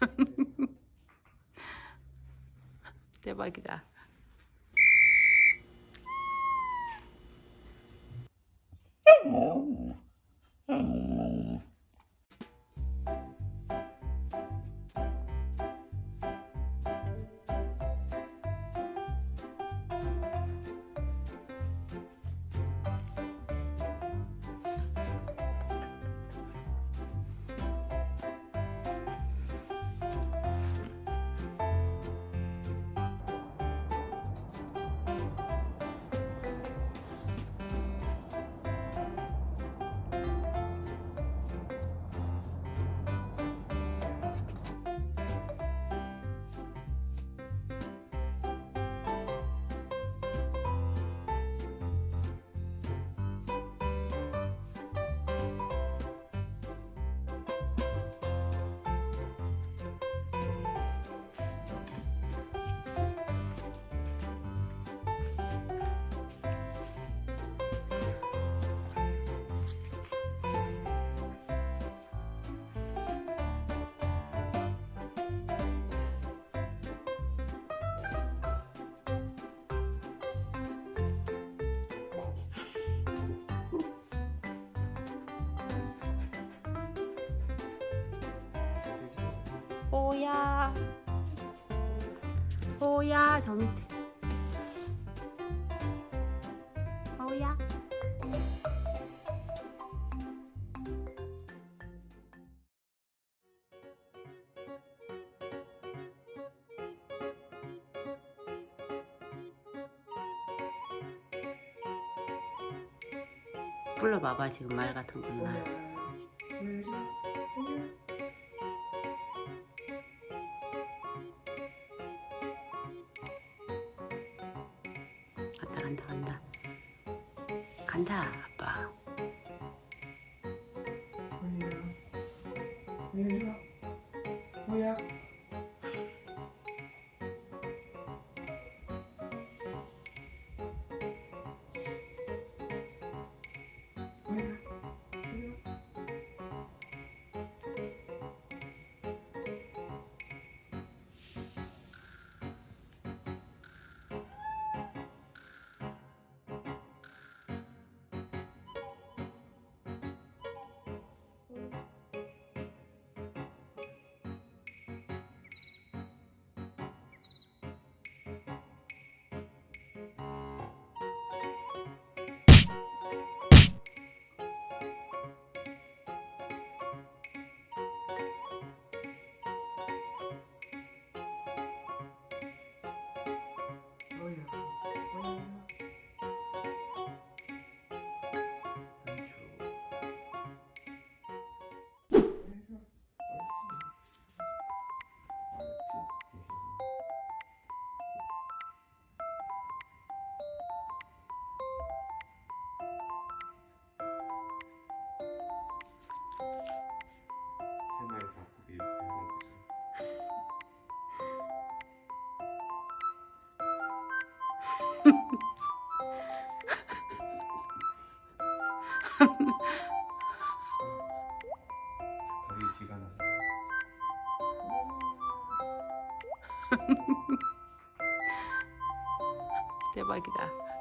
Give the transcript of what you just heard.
대박이다. 오야. 오야 저 밑에. 오야. 불러봐봐 지금 말 같은 거나. 간다 간다 간다. 아빠. 뭐야? 뭐야? 나서. 대박이다.